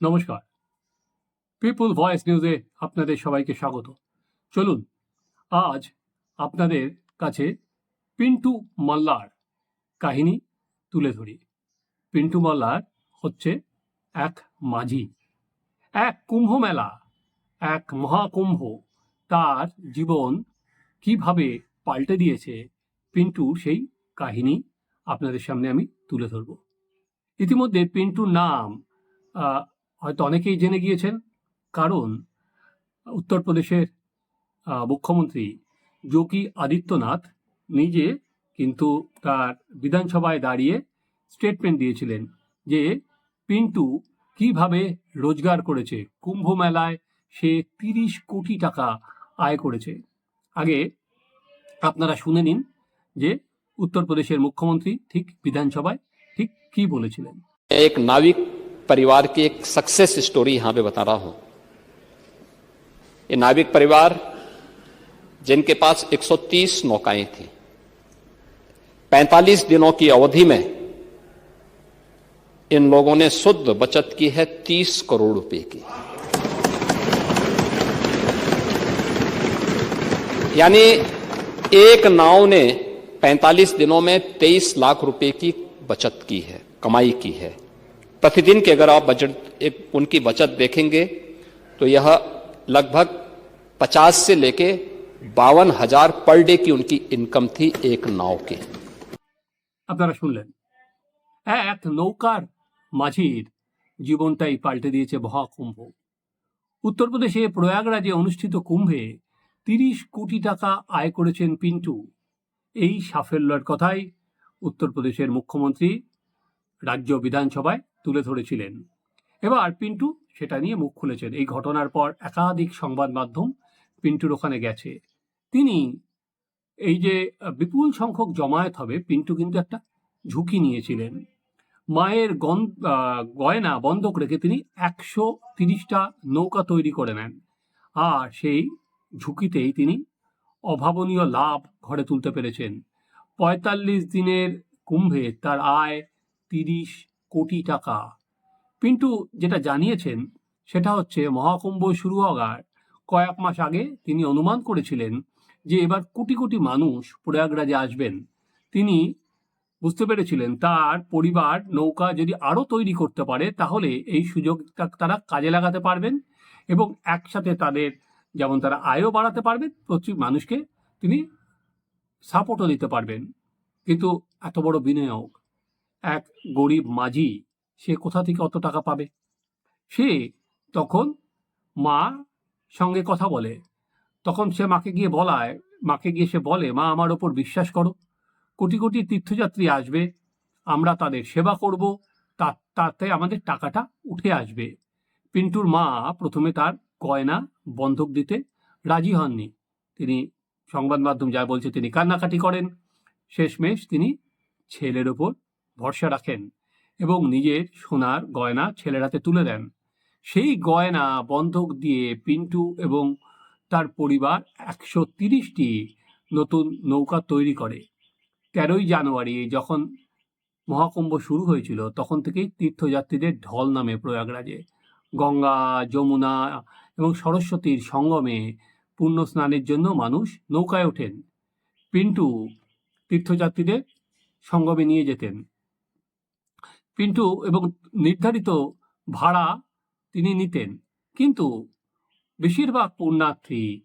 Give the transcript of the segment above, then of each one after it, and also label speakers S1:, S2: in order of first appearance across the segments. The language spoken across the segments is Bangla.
S1: নমস্কার। পিপুল ভয়েস নিউজে আপনাদের সবাইকে স্বাগত। চলুন, আজ আপনাদের কাছে পিন্টু মাল্লার কাহিনী তুলে ধরি। পিন্টু মাল্লার হচ্ছে এক মাঝি, এক কুম্ভ মেলা, এক মহাকুম্ভ। তার জীবন কীভাবে পাল্টে দিয়েছে পিন্টু সেই কাহিনী আপনাদের সামনে আমি তুলে ধরব। ইতিমধ্যে পিন্টুর নাম হয়তো অনেকেই জেনে গিয়েছেন, কারণ উত্তরপ্রদেশের মুখ্যমন্ত্রী যোগী আদিত্যনাথ নিজে কিন্তু তার বিধানসভায় দাঁড়িয়ে স্টেটমেন্ট দিয়েছিলেন যে পিন্টু কীভাবে রোজগার করেছে। কুম্ভ মেলায় সে তিরিশ কোটি টাকা আয় করেছে। আগে আপনারা শুনে নিন যে উত্তরপ্রদেশের মুখ্যমন্ত্রী ঠিক বিধানসভায় ঠিক কি বলেছিলেন।
S2: এক নাবিক परिवार की एक सक्सेस स्टोरी यहाँ पे बता रहा हूँ। ये नाविक परिवार, जिनके पास 130 नौकाएँ थी। 45 दिनों की अवधि में इन लोगों ने शुद्ध बचत की है 30 करोड़ रुपए की। यानी एक नाव ने 45 दिनों में 23 लाख रुपए की बचत की है, कमाई की है। प्रतिदिन के अगर आप बजट एक उनकी बचत देखेंगे तो यह लगभग 50 से लेके बावन हजार पर डे की उनकी इनकम थी एक नाव की
S1: আপনারা শুনলেন এক নৌকার মাঝির জীবনটাই পাল্টে দিয়েছে মহাকুম্ভ উত্তরপ্রদেশে প্রয়াগরাজে অনুষ্ঠিত কুম্ভে তিরিশ কোটি টাকা আয় করেছেন পিন্টু এই সাফল্যের কথাই উত্তরপ্রদেশের মুখ্যমন্ত্রী রাজ্য বিধানসভায় তুলে ধরেছিলেন। এবার পিন্টু সেটা নিয়ে মুখ খুলেছেন। এই ঘটনার পর একাধিক সংবাদ মাধ্যম পিন্টুর ওখানে গেছে। তিনি এই যে বিপুল সংখ্যক জমায়েত হবে, পিন্টু কিন্তু একটা ঝুঁকি নিয়েছিলেন। মায়ের গন গয়না বন্ধক রেখে তিনি একশো তিরিশটা নৌকা তৈরি করে নেন। আর সেই ঝুঁকিতেই তিনি অভাবনীয় লাভ ঘরে তুলতে পেরেছেন। পঁয়তাল্লিশ দিনের কুম্ভে তার আয় তিরিশ কোটি টাকা। পিন্টু যেটা জানিয়েছেন, সেটা হচ্ছে মহাকুম্ভ শুরু হওয়ার কয়েক মাস আগে তিনি অনুমান করেছিলেন যে এবার কোটি কোটি মানুষ প্রয়াগরাজে আসবেন। তিনি বুঝতে পেরেছিলেন তার পরিবার নৌকা যদি আরও তৈরি করতে পারে, তাহলে এই সুযোগটা তারা কাজে লাগাতে পারবেন এবং একসাথে তাদের যেমন তারা আয়ও বাড়াতে পারবেন, প্রচুর মানুষকে তিনি সাপোর্টও দিতে পারবেন। কিন্তু এত বড় বিনিয়োগ এক গরিব মাঝি সে কোথা থেকে অত টাকা পাবে? সে তখন মা সঙ্গে কথা বলে। তখন সে মাকে গিয়ে বলায়, মাকে গিয়ে সে বলে, মা, আমার ওপর বিশ্বাস করো। কোটি কোটি তীর্থযাত্রী আসবে। আমরা তাদের সেবা করব। তা, তাতে আমাদের টাকাটা উঠে আসবে। পিন্টুর মা প্রথমে তার গয়না বন্ধক দিতে রাজি হননি। তিনি সংবাদ মাধ্যম যা বলছে তিনি কান্নাকাটি করেন। শেষমেশ তিনি ছেলের ওপর ভরসা রাখেন এবং নিজের সোনার গয়না ছেলের হাতে তুলে দেন। সেই গয়না বন্ধক দিয়ে পিন্টু এবং তার পরিবার একশো তিরিশটি নতুন নৌকা তৈরি করে। তেরোই জানুয়ারি যখন মহাকুম্ভ শুরু হয়েছিল, তখন থেকেই তীর্থযাত্রীদের ঢল নামে প্রয়াগরাজে। গঙ্গা, যমুনা এবং সরস্বতীর সঙ্গমে পূর্ণ স্নানের জন্য মানুষ নৌকায় ওঠেন। পিন্টু তীর্থযাত্রীদের সঙ্গমে নিয়ে যেতেন। পিন্টু এবং নির্ধারিত ভাড়া তিনি নিতেন। কিন্তু বেশিরভাগ পুণ্যার্থী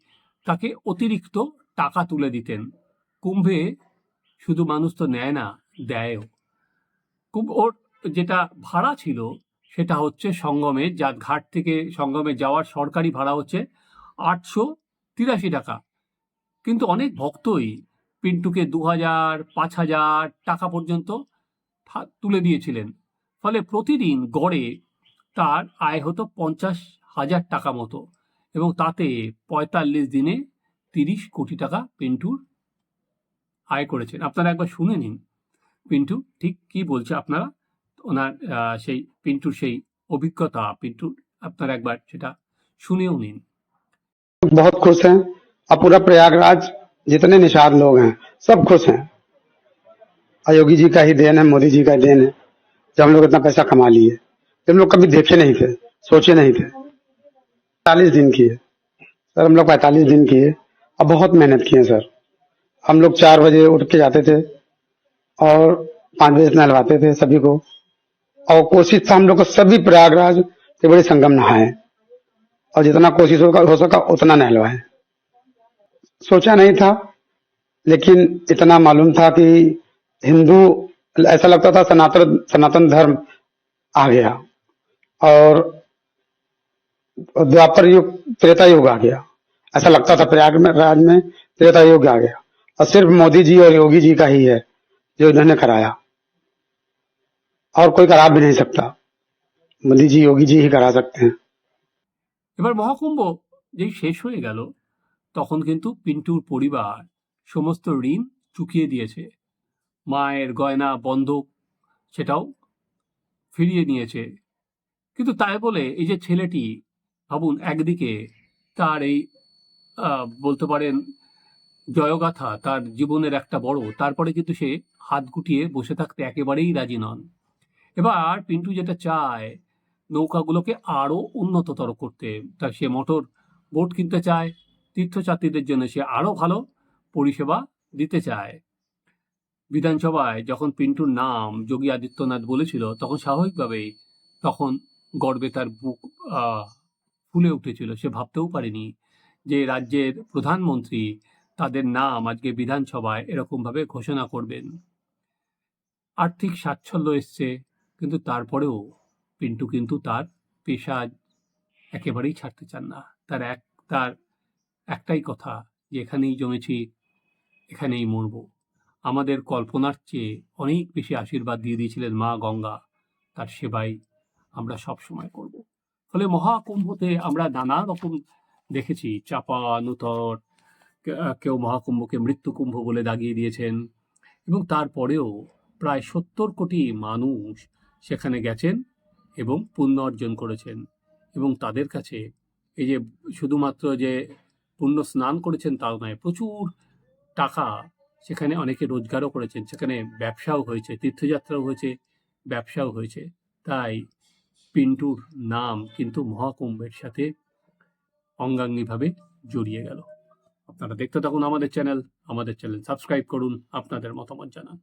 S1: তাকে অতিরিক্ত টাকা তুলে দিতেন। কুম্ভে শুধু মানুষ তো নেয় না, দেয়ও। কুম্ভ ওর যেটা ভাড়া ছিল সেটা হচ্ছে সঙ্গমে যা ঘাট থেকে সঙ্গমে যাওয়ার সরকারি ভাড়া হচ্ছে আটশো তিরাশি টাকা। কিন্তু অনেক ভক্তই পিন্টুকে দু হাজার পাঁচ হাজার টাকা পর্যন্ত তুলে দিয়েছিলেন। ফলে প্রতিদিন গড়ে তার আয় হতো পঞ্চাশ হাজার টাকা মতো এবং তাতে পঁয়তাল্লিশ দিনে তিরিশ কোটি টাকা পিন্টুর আয় করেছেন আপনারা একবার শুনে নিন পিন্টু ঠিক কি বলছে আপনারা ওনার আহ, সেই পিন্টুর সেই অভিজ্ঞতা পিন্টুর আপনারা একবার সেটা শুনেও নিন
S3: बहुत खुश हैं और पूरा प्रयागराज जितने निषाद लोग हैं सब खुश हैं और योगी जी का ही देन है मोदी जी का देन है जो हम लोग इतना पैसा कमा लिए जो हम लोग कभी देखे नहीं थे, सोचे नहीं थे। पैंतालीस दिन किए। सर, हम लोग पैंतालीस दिन किए। अब बहुत मेहनत किए सर। हम लोग चार बजे उठ के जाते थे और पाँच बजे नहलवाते थे सभी को। और कोशिश था हम लोग को सभी प्रयागराज के बड़े संगम नहाए। और जितना कोशिश हो सका, उतना नहलवाए। सोचा नहीं था, लेकिन इतना मालूम था कि हिंदू ऐसा लगता था सनातन सनातन धर्म आ गया और द्वापर युग त्रेता युग आ गया ऐसा लगता था प्रयाग में राज में त्रेता युग आ गया और सिर्फ मोदी जी और योगी जी का ही है जो इन्होंने कराया और कोई करा भी नहीं सकता मोदी जी योगी जी ही करा सकते हैं
S1: এবার মহাকুম্ভ যেই শেষ হয়ে গেল তখন কিন্তু পিন্টুর পরিবার সমস্ত ঋণ চুকিয়ে দিয়েছে মায়ের গয়না বন্ধক সেটাও ফিরিয়ে নিয়েছে। কিন্তু তাই বলে এই যে ছেলেটি, ভাবুন একদিকে তার এই বলতে পারেন জয়গাথা, তার জীবনের একটা বড়, তারপরে কিন্তু সে হাত গুটিয়ে বসে থাকতে একেবারেই রাজি নন। এবার পিন্টু যেটা চায়, নৌকাগুলোকে আরও উন্নততর করতে। তার সে মোটর, বোট কিনতে চায়, তীর্থযাত্রীদের জন্য সে আরও ভালো পরিষেবা দিতে চায়। বিধানসভায় যখন পিন্টুর নাম যোগী আদিত্যনাথ বলেছিল, তখন স্বাভাবিকভাবেই তখন গর্বে তার বুক ফুলে উঠেছিল। সে ভাবতেও পারেনি যে রাজ্যের প্রধানমন্ত্রী তাদের নাম আজকে বিধানসভায় এরকমভাবে ঘোষণা করবেন। আর্থিক স্বাচ্ছল্য এসছে, কিন্তু তারপরেও পিন্টু কিন্তু তার পেশা একেবারেই ছাড়তে চান না। তার এক, তার একটাই কথা, যে এখানেই জমেছি, এখানেই মরব। আমাদের কল্পনার চেয়ে অনেক বেশি আশীর্বাদ দিয়ে দিয়েছিলেন মা গঙ্গা। তার সেবাই আমরা সব সময় করব। ফলে মহাকুম্ভতে আমরা নানা রকম দেখেছি, চাপা নুতর কেউ মহাকুম্ভকে মৃত্যুকুম্ভ বলে দাগিয়ে দিয়েছেন এবং তারপরেও প্রায় সত্তর কোটি মানুষ সেখানে গেছেন এবং পুণ্য অর্জন করেছেন এবং তাদের কাছে এই যে শুধুমাত্র যে পুণ্য স্নান করেছেন তাও নয়, প্রচুর টাকা সেখানে অনেকে রোজগারও করেছেন, সেখানে ব্যবসাও হয়েছে, তীর্থযাত্রাও হয়েছে, ব্যবসাও হয়েছে। তাই পিন্টুর নাম কিন্তু মহাকুম্ভের সাথে অঙ্গাঙ্গিভাবে জড়িয়ে গেল। আপনারা দেখতে থাকুন আমাদের চ্যানেল আমাদের চ্যানেল সাবস্ক্রাইব করুন, আপনাদের মতামত জানান।